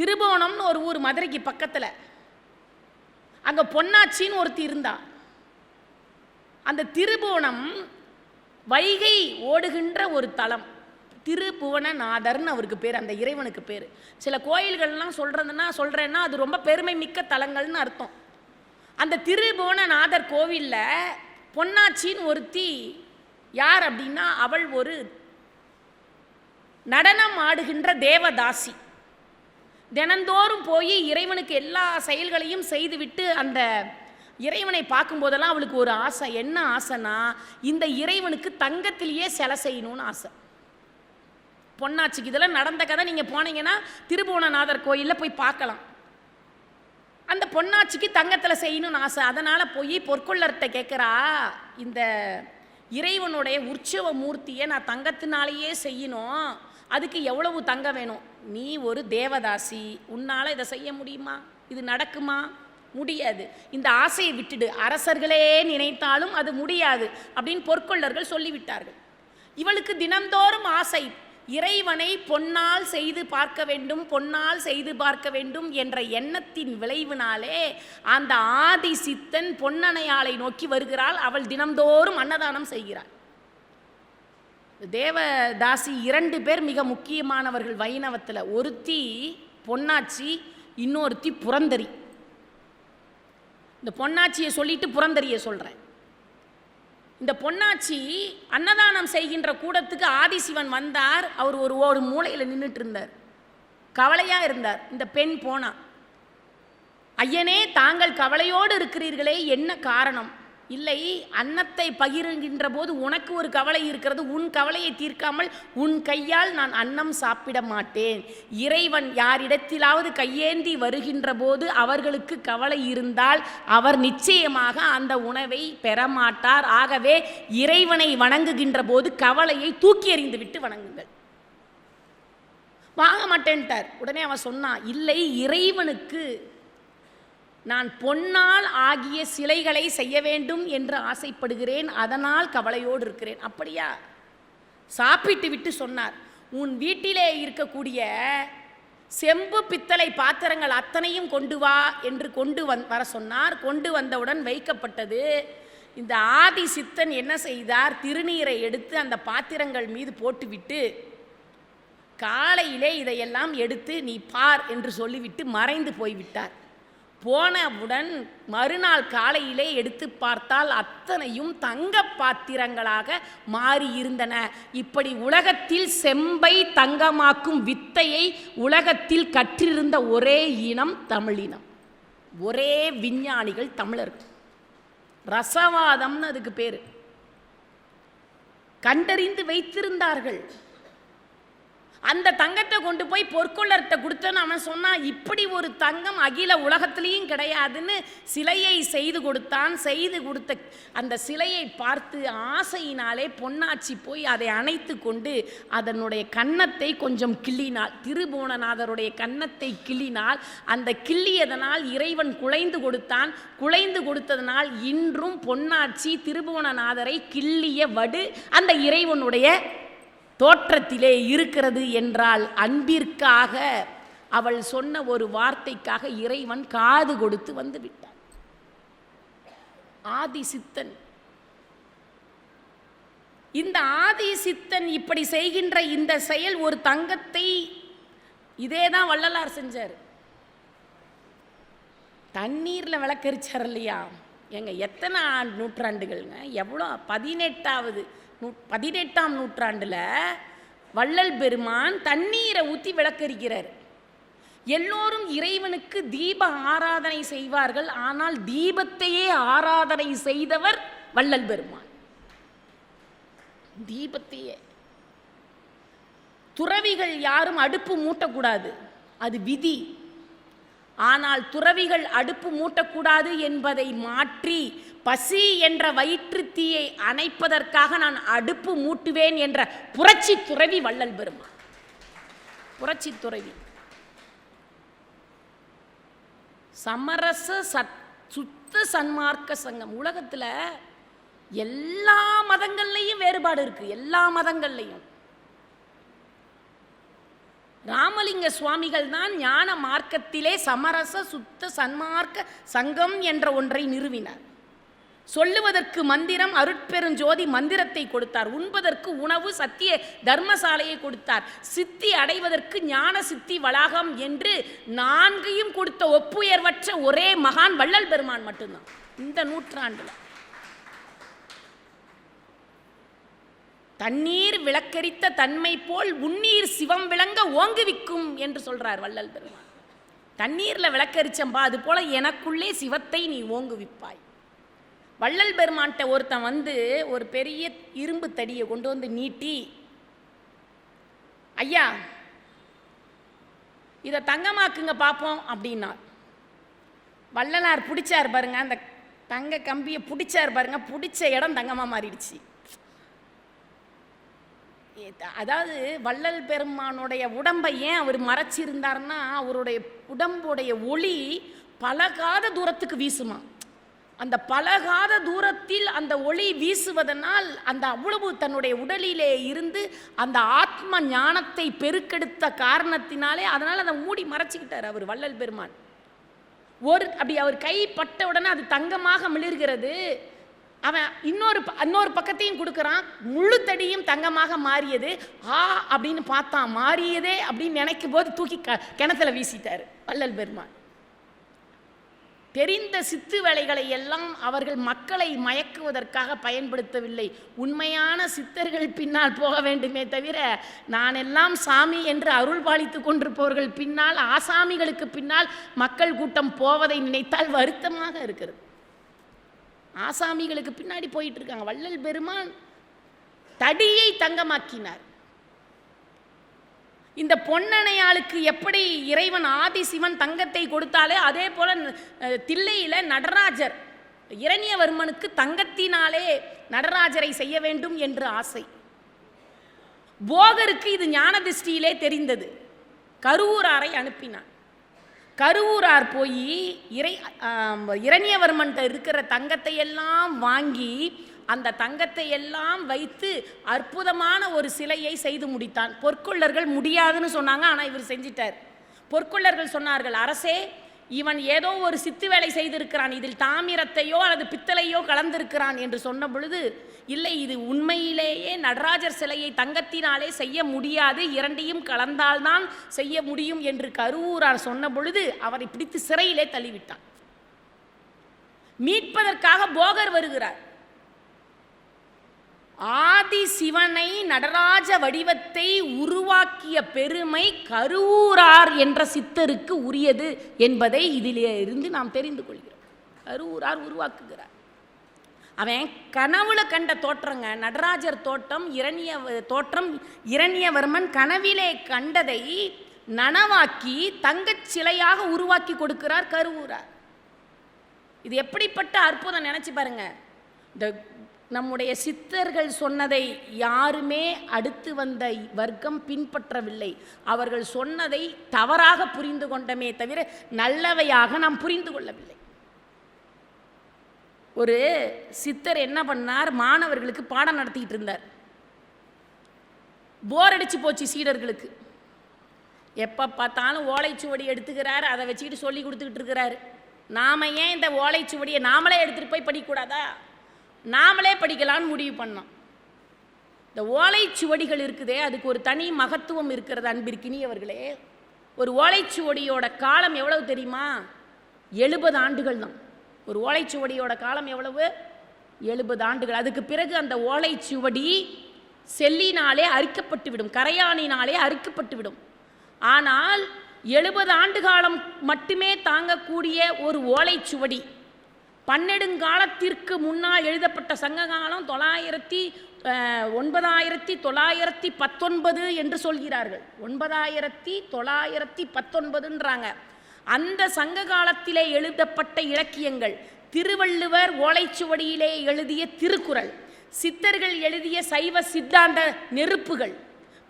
திருபுவனம்னு ஒரு ஊர் மதுரைக்கு பக்கத்தில். அங்கே பொன்னாச்சின்னு ஒருத்தி இருந்தா. அந்த திருபுவனம் வைகை ஓடுகின்ற ஒரு தலம். திருபுவனநாதர்னு அவருக்கு பேர் அந்த இறைவனுக்கு பேர். சில கோயில்கள்லாம் சொல்கிறதுன்னா சொல்கிறேன்னா அது ரொம்ப பெருமை மிக்க தலங்கள்னு அர்த்தம். அந்த திருபுவனநாதர் கோவிலில் பொன்னாச்சின்னு ஒருத்தி யார் அப்படின்னா அவள் ஒரு நடனம் ஆடுகின்ற தேவதாசி. தினந்தோறும் போய் இறைவனுக்கு எல்லா செயல்களையும் செய்துவிட்டு அந்த இறைவனை பார்க்கும்போதெல்லாம் அவளுக்கு ஒரு ஆசை. என்ன ஆசைனா இந்த இறைவனுக்கு தங்கத்திலேயே சிலை செய்யணும்னு ஆசை. பொன்னாச்சிக்கு இதெல்லாம் நடந்த கதை. நீங்கள் போனீங்கன்னா திருபுவனநாதர் கோயிலில் போய் பார்க்கலாம். அந்த பொன்னாச்சிக்கு தங்கத்தில் செய்யணும்னு ஆசை. அதனால் போய் பொற்கொள்ளர்கிட்ட கேட்குறா இந்த இறைவனுடைய உற்சவ மூர்த்தியை நான் தங்கத்தினாலேயே செய்யணும். அதுக்கு எவ்வளவு தங்கம் வேணும்? நீ ஒரு தேவதாசி உன்னால் இதை செய்ய முடியுமா? இது நடக்குமா? முடியாது. இந்த ஆசையை விட்டுடு. அரசர்களே நினைத்தாலும் அது முடியாது அப்படின்னு பொற்கொள்ளர்கள் சொல்லிவிட்டார்கள். இவளுக்கு தினந்தோறும் ஆசை இறைவனை பொன்னால் செய்து பார்க்க வேண்டும் பொன்னால் செய்து பார்க்க வேண்டும் என்ற எண்ணத்தின் விளைவினாலே அந்த ஆதி சித்தன் பொன்னணையாளை நோக்கி வருகிறாள். அவள் தினந்தோறும் அன்னதானம் செய்கிறாள். தேவதாசி இரண்டு பேர் மிக முக்கியமானவர்கள் வைணவத்தில். ஒருத்தி பொன்னாச்சி இன்னொருத்தி புரந்தரி. இந்த பொன்னாச்சியை சொல்லிட்டு புரந்தரியை சொல்கிறேன் இந்த பொன்னாச்சி அன்னதானம் செய்கின்ற கூடத்துக்கு ஆதிசிவன் வந்தார். அவர் ஒரு ஒரு மூலையில் நின்றுட்டு இருந்தார். கவலையாக இருந்தார். இந்த பெண் போனா ஐயனே தாங்கள் கவலையோடு இருக்கிறீர்களே என்ன காரணம்? இல்லை அன்னத்தை பகிருகின்ற போது உனக்கு ஒரு கவலை இருக்கிறது உன் கவலையை தீர்க்காமல் உன் கையால் நான் அன்னம் சாப்பிட மாட்டேன். இறைவன் யாரிடத்திலாவது கையேந்தி வருகின்ற போது அவர்களுக்கு கவலை இருந்தால் அவர் நிச்சயமாக அந்த உணவை பெறமாட்டார். ஆகவே இறைவனை வணங்குகின்ற போது கவலையை தூக்கி எறிந்து விட்டு வணங்குங்கள். வாங்க மாட்டேன்ட்டார். உடனே அவன் சொன்னான் இல்லை இறைவனுக்கு நான் பொன்னால் ஆகிய சிலைகளை செய்ய வேண்டும் என்று ஆசைப்படுகிறேன் அதனால் கவலையோடு இருக்கிறேன். அப்படியா? சாப்பிட்டு விட்டு சொன்னார். உன் வீட்டிலே இருக்கக்கூடிய செம்பு பித்தளை பாத்திரங்கள் அத்தனையும் கொண்டு வா என்று கொண்டு வந் வர சொன்னார். கொண்டு வந்தவுடன் வைக்கப்பட்டது. இந்த ஆதி சித்தன் என்ன செய்தார்? திருநீரை எடுத்து அந்த பாத்திரங்கள் மீது போட்டுவிட்டு காலையிலே இதையெல்லாம் எடுத்து நீ பார் என்று சொல்லிவிட்டு மறைந்து போய்விட்டார். போனவுடன் மறுநாள் காலையிலே எடுத்து பார்த்தால் அத்தனையும் தங்க பாத்திரங்களாக மாறியிருந்தன. இப்படி உலகத்தில் செம்பை தங்கமாக்கும் வித்தையை உலகத்தில் கற்றிருந்த ஒரே இனம் தமிழினம். ஒரே விஞ்ஞானிகள் தமிழர்கள். ரசவாதம்னு அதுக்கு பேர். கண்டறிந்து வைத்திருந்தார்கள். அந்த தங்கத்தை கொண்டு போய் பொற்கொள்ளர்கிட்ட கொடுத்தேன்னு அவன் சொன்னான் இப்படி ஒரு தங்கம் அகில உலகத்திலையும் கிடையாதுன்னு சிலையை செய்து கொடுத்தான் செய்து கொடுத்த அந்த சிலையை பார்த்து ஆசையினாலே பொன்னாச்சி போய் அதை அணைத்து கொண்டு அதனுடைய கன்னத்தை கொஞ்சம் கிள்ளினாள். திருபுவனநாதருடைய கன்னத்தை கிள்ளினால் அந்த கிள்ளியதனால் இறைவன் குலைந்து கொடுத்தான். குலைந்து கொடுத்ததனால் இன்றும் பொன்னாச்சி திருபுவனநாதரை கிள்ளிய வடு அந்த இறைவனுடைய தோற்றத்திலே இருக்கிறது என்றால் அன்பிற்காக அவள் சொன்ன ஒரு வார்த்தைக்காக இறைவன் காது கொடுத்து வந்து விட்டான் ஆதி சித்தன் இந்த ஆதி சித்தன் இப்படி செய்கின்ற இந்த செயல் ஒரு தங்கத்தை இதே தான் வள்ளலார் செஞ்சார். தண்ணீரில் விளக்கரிச்சார் இல்லையா? எங்க எத்தனை ஆண்டு நூற்றாண்டுகள்ங்க? எவ்வளோ பதினெட்டாவது நூ பதினெட்டாம் நூற்றாண்டில் வள்ளல் பெருமான் தண்ணீரை ஊற்றி விளக்கரிக்கிறார். எல்லோரும் இறைவனுக்கு தீப ஆராதனை செய்வார்கள் ஆனால் தீபத்தையே ஆராதனை செய்தவர் வள்ளல் பெருமான். தீபத்தையே. துறவிகள் யாரும் அடுப்பு மூட்டக்கூடாது அது விதி. ஆனால் துறவிகள் அடுப்பு மூட்டக்கூடாது என்பதை மாற்றி பசி என்ற வயிற்று தீயை அணைப்பதற்காக நான் அடுப்பு மூட்டுவேன் என்ற புரட்சி துறவி வள்ளல் பெருமான். புரட்சி துறவி. சமரச சத் சுத்த சன்மார்க்க சங்கம். உலகத்தில் எல்லா மதங்கள்லையும் வேறுபாடு இருக்கு. எல்லா மதங்கள்லையும். ராமலிங்க சுவாமிகள் தான் ஞான மார்க்கத்திலே சமரச சுத்த சன்மார்க்க சங்கம் என்ற ஒன்றை நிறுவினார். சொல்லுவதற்கு மந்திரம் அருட்பெருஞ்சோதி மந்திரத்தை கொடுத்தார். உண்பதற்கு உணவு சத்திய தர்மசாலையை கொடுத்தார். சித்தி அடைவதற்கு ஞான சித்தி வளாகம் என்று நான்கையும் கொடுத்த ஒப்புயர்வற்ற ஒரே மகான் வள்ளல் பெருமான் மட்டும்தான். இந்த நூற்றாண்டுல. தண்ணீர் விளக்கரித்த தன்மை போல் உன்னீர் சிவம் விளங்க ஓங்குவிக்கும் என்று சொல்றார் வள்ளல் பெருமான். தண்ணீர்ல விளக்கரிச்சம்பா அது போல எனக்குள்ளே சிவத்தை நீ ஓங்குவிப்பாய். வள்ளல் பெருமான்கிட்ட ஒருத்தன் வந்து ஒரு பெரிய இரும்பு தடியை கொண்டு வந்து நீட்டி ஐயா இதை தங்கமாக்குங்க பார்ப்போம் அப்படின்னா வள்ளலார் பிடிச்சார் பாருங்க அந்த தங்க கம்பியை பிடிச்சார் பாருங்க பிடிச்ச இடம் தங்கமாக மாறிடுச்சு. அதாவது வள்ளல் பெருமானுடைய உடம்பை ஏன் அவர் மறைச்சிருந்தாருன்னா அவருடைய உடம்புடைய ஒளி பலகாத தூரத்துக்கு வீசுமா அந்த பழகாத தூரத்தில் அந்த ஒளி வீசுவதனால் அந்த அவ்வளவு தன்னுடைய உடலிலே இருந்து அந்த ஆத்ம ஞானத்தை பெருக்கெடுத்த காரணத்தினாலே அதனால் அதை மூடி மறைச்சிக்கிட்டார் அவர் வள்ளல் பெருமான். ஒரு அப்படி அவர் கை பட்ட உடனே அது தங்கமாக மிளிர்கிறது. அவன் இன்னொரு ப- இன்னொரு பக்கத்தையும் கொடுக்குறான். முழு தடியும் தங்கமாக மாறியது. ஆ அப்படின்னு பார்த்தான். மாறியதே அப்படின்னு நினைக்கும் போது தூக்கி க கிணத்துல வீசிட்டார் வள்ளல் பெருமான். தெரிந்த சித்து வேலைகளை எல்லாம் அவர்கள் மக்களை மயக்குவதற்காக பயன்படுத்தவில்லை. உண்மையான சித்தர்கள் பின்னால் போக வேண்டுமே தவிர நான் எல்லாம் சாமி என்று அருள் பாலித்து கொண்டிருப்பவர்கள் பின்னால் ஆசாமிகளுக்கு பின்னால் மக்கள் கூட்டம் போவதை நினைத்தால் வருத்தமாக இருக்கிறது. ஆசாமிகளுக்கு பின்னாடி போயிட்டு இருக்காங்க. வள்ளல் பெருமான் தடியை தங்கமாக்கினார். இந்த பொன்னணையாளுக்கு எப்படி இறைவன் ஆதி சிவன் தங்கத்தை கொடுத்தாலே அதே போல் தில்லையில் நடராஜர் இரணியவர்மனுக்கு தங்கத்தினாலே நடராஜரை செய்ய வேண்டும் என்று ஆசை. போகருக்கு இது ஞான திருஷ்டியிலே தெரிந்தது. கருவூராரை அனுப்பினான். கருவூரார் போய் இறை ஆம், இரணியவர்மன்ட்ட இருக்கிற தங்கத்தை எல்லாம் வாங்கி அந்த தங்கத்தை எல்லாம் வைத்து அற்புதமான ஒரு சிலையை செய்து முடித்தான். பொற்கொள்ளர்கள் முடியாதுன்னு சொன்னாங்க ஆனால் இவர் செஞ்சிட்டார். பொற்கொள்ளர்கள் சொன்னார்கள் அரசே இவன் ஏதோ ஒரு சித்து வேலை செய்திருக்கிறான். இதில் தாமிரத்தையோ அல்லது பித்தளையோ கலந்திருக்கிறான் என்று சொன்ன பொழுது இல்லை இது உண்மையிலேயே நடராஜர் சிலையை தங்கத்தினாலே செய்ய முடியாது. இரண்டையும் கலந்தால்தான் செய்ய முடியும் என்று கருவூரார் சொன்ன பொழுது அவரை பிடித்து சிறையிலே தள்ளிவிட்டான் மீட்பதற்காக போகர் வருகிறார். ஆதி சிவனை நடராஜ வடிவத்தை உருவாக்கிய பெருமை கருவூரார் என்ற சித்தருக்கு உரியது என்பதை இதிலே இருந்து நாம் தெரிந்து கொள்கிறோம். கருவூரார் உருவாக்குகிறார். அவன் கனவுல கண்ட தோற்றங்க நடராஜர் தோட்டம் இரணிய தோற்றம் இரணியவர்மன் கனவிலே கண்டதை நனவாக்கி தங்கச் சிலையாக உருவாக்கி கொடுக்கிறார் கருவூரார். இது எப்படிப்பட்ட அற்புதம் நினைச்சு பாருங்க. இந்த நம்முடைய சித்தர்கள் சொன்னதை யாருமே அடுத்து வந்த வர்க்கம் பின்பற்றவில்லை. அவர்கள் சொன்னதை தவறாக புரிந்து கொண்டமே தவிர நல்லவையாக நாம் புரிந்து கொள்ளவில்லை. ஒரு சித்தர் என்ன பண்ணார்? மாணவர்களுக்கு பாடம் நடத்திக்கிட்டு இருந்தார். போர் அடித்து போச்சு சீடர்களுக்கு. எப்போ பார்த்தாலும் ஓலைச்சுவடி எடுத்துக்கிறாரு அதை வச்சுக்கிட்டு சொல்லி கொடுத்துக்கிட்டு இருக்கிறாரு. நாம் ஏன் இந்த ஓலைச்சுவடியை நாமளே எடுத்துகிட்டு போய் படிக்கக்கூடாதா? நாமளே படிக்கலாம்னு முடிவு பண்ணோம். இந்த ஓலைச்சுவடிகள் இருக்குதே அதுக்கு ஒரு தனி மகத்துவம் இருக்கிறது அன்பிற்கினியவர்களே ஒரு ஓலைச்சுவடியோட காலம் எவ்வளவு தெரியுமா? எழுபது ஆண்டுகள் தான். ஒரு ஓலைச்சுவடியோட காலம் எவ்வளவு? எழுபது ஆண்டுகள். அதுக்கு பிறகு அந்த ஓலைச்சுவடி செல்லினாலே அரிக்கப்பட்டு விடும் கரையானினாலே அரிக்கப்பட்டு விடும் ஆனால் எழுபது ஆண்டு காலம் மட்டுமே தாங்கக்கூடிய ஒரு ஓலைச்சுவடி பன்னெடுங்காலத்திற்கு முன்னால் எழுதப்பட்ட சங்ககாலம் தொள்ளாயிரத்தி ஒன்பதாயிரத்தி தொள்ளாயிரத்தி பத்தொன்பது என்று சொல்கிறார்கள். ஒன்பதாயிரத்தி தொள்ளாயிரத்தி பத்தொன்பதுன்றாங்க. அந்த சங்க காலத்திலே எழுதப்பட்ட இலக்கியங்கள் திருவள்ளுவர் ஓலைச்சுவடியிலே எழுதிய திருக்குறள் சித்தர்கள் எழுதிய சைவ சித்தாந்த நெருப்புகள்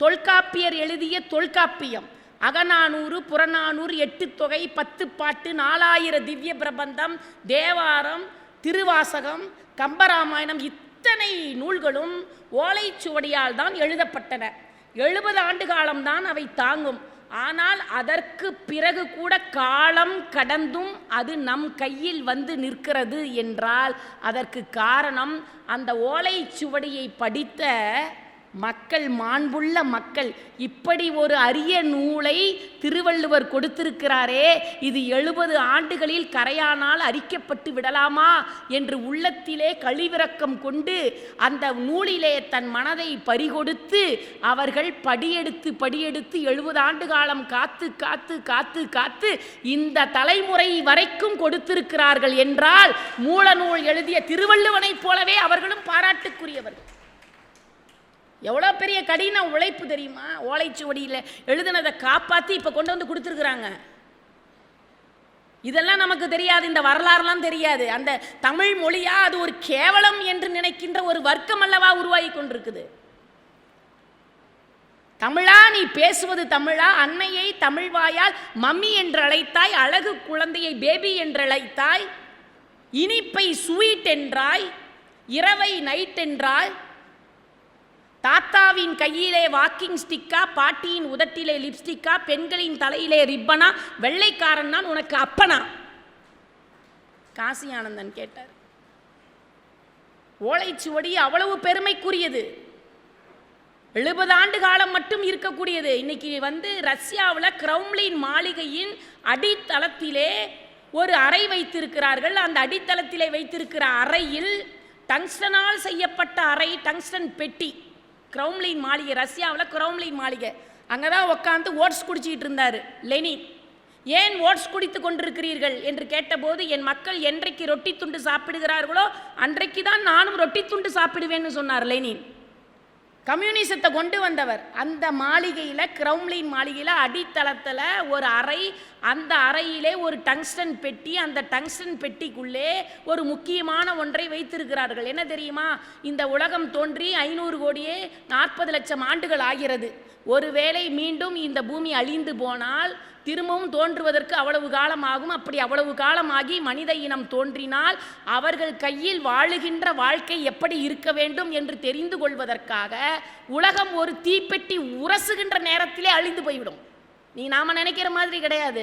தொல்காப்பியர் எழுதிய தொல்காப்பியம் அகநானூறு புறநானூறு எட்டு தொகை பத்து பாட்டு நாலாயிர திவ்ய பிரபந்தம் தேவாரம் திருவாசகம் கம்பராமாயணம் இத்தனை நூல்களும் ஓலைச்சுவடியால் தான் எழுதப்பட்டன. எழுபது ஆண்டு காலம்தான் அவை தாங்கும். ஆனால் அதற்கு பிறகு கூட காலம் கடந்தும் அது நம் கையில் வந்து நிற்கிறது என்றால் அதற்கு காரணம் அந்த ஓலைச்சுவடியை படித்த மக்கள் மாண்புள்ள மக்கள் இப்படி ஒரு அரிய நூலை திருவள்ளுவர் கொடுத்திருக்கிறாரே இது எழுபது ஆண்டுகளில் கரையானால் அரிக்கப்பட்டு விடலாமா என்று உள்ளத்திலே கழிவிறக்கம் கொண்டு அந்த நூலிலே தன் மனதை பறிகொடுத்து அவர்கள் படியெடுத்து படியெடுத்து எழுபது ஆண்டு காலம் காத்து காத்து காத்து காத்து இந்த தலைமுறை வரைக்கும் கொடுத்திருக்கிறார்கள் என்றால் மூலநூல் எழுதிய திருவள்ளுவனைப் போலவே அவர்களும் பாராட்டுக்குரியவர்கள். எவ்வளோ பெரிய கடின உழைப்பு தெரியுமா? ஓலைச்சுவடியில் எழுதுனதை காப்பாற்றி இப்போ கொண்டு வந்து கொடுத்துருக்குறாங்க. இதெல்லாம் நமக்கு தெரியாது இந்த வரலாறுலாம் தெரியாது. அந்த தமிழ் மொழியா அது ஒரு கேவலம் என்று நினைக்கின்ற ஒரு வர்க்கம் அல்லவா உருவாகி கொண்டிருக்குது. தமிழா நீ பேசுவது தமிழா? அன்னையை தமிழ்வாயால் மம்மி என்று அழைத்தாய் அழகு குழந்தையை பேபி என்று அழைத்தாய் இனிப்பை ஸ்வீட் என்றாய் இரவை நைட் என்றாய். தாத்தாவின் கையிலே வாக்கிங் ஸ்டிக்கா பாட்டியின் உதட்டிலே லிப்ஸ்டிக்கா பெண்களின் தலையிலே ரிப்பனா வெள்ளைக்காரன் தான் உனக்கு அப்பனா? காசி ஆனந்தன் கேட்டார். ஓலைச்சுவடி அவ்வளவு பெருமைக்குரியது. எழுபது ஆண்டு காலம் மட்டும் இருக்கக்கூடியது. இன்னைக்கு வந்து ரஷ்யாவில் கிரவும்லின் மாளிகையின் அடித்தளத்திலே ஒரு அறை வைத்திருக்கிறார்கள். அந்த அடித்தளத்திலே வைத்திருக்கிற அறையில் டங்ஸ்டனால் செய்யப்பட்ட அறை டங்ஸ்டன் பெட்டி. க்ரௌம்லின் மாளிகை ரஷ்யாவில் க்ரௌம்லின் மாளிகை. அங்கே தான் உட்காந்து ஓட்ஸ் குடிச்சிக்கிட்டு இருந்தார் லெனின். ஏன் ஓட்ஸ் குடித்து கொண்டிருக்கிறீர்கள் என்று கேட்டபோது என் மக்கள் என்றைக்கு ரொட்டி துண்டு சாப்பிடுகிறார்களோ அன்றைக்கு தான் நானும் ரொட்டி துண்டு சாப்பிடுவேன்னு சொன்னார் லெனின். கம்யூனிசத்தை கொண்டு வந்தவர். அந்த மாளிகையில் க்ரௌம்லின் மாளிகையில் அடித்தளத்தில் ஒரு அறை அந்த அறையிலே ஒரு டங்ஸ்டன் பெட்டி அந்த டங்ஸ்டன் பெட்டிக்குள்ளே ஒரு முக்கியமான ஒன்றை வைத்திருக்கிறார்கள். என்ன தெரியுமா? இந்த உலகம் தோன்றி ஐநூறு கோடியே நாற்பது லட்சம் ஆண்டுகள் ஆகிறது. ஒருவேளை மீண்டும் இந்த பூமி அழிந்து போனால் திரும்பவும் தோன்றுவதற்கு அவ்வளவு காலம் ஆகும். அப்படி அவ்வளவு காலமாகி மனித இனம் தோன்றினால் அவர்கள் கையில் வாழுகின்ற வாழ்க்கை எப்படி இருக்க வேண்டும் என்று தெரிந்து கொள்வதற்காக உலகம் ஒரு தீப்பெட்டி உரசுகின்ற நேரத்திலே அழிந்து போய்விடும். நீ நாம நினைக்கிற மாதிரி கிடையாது.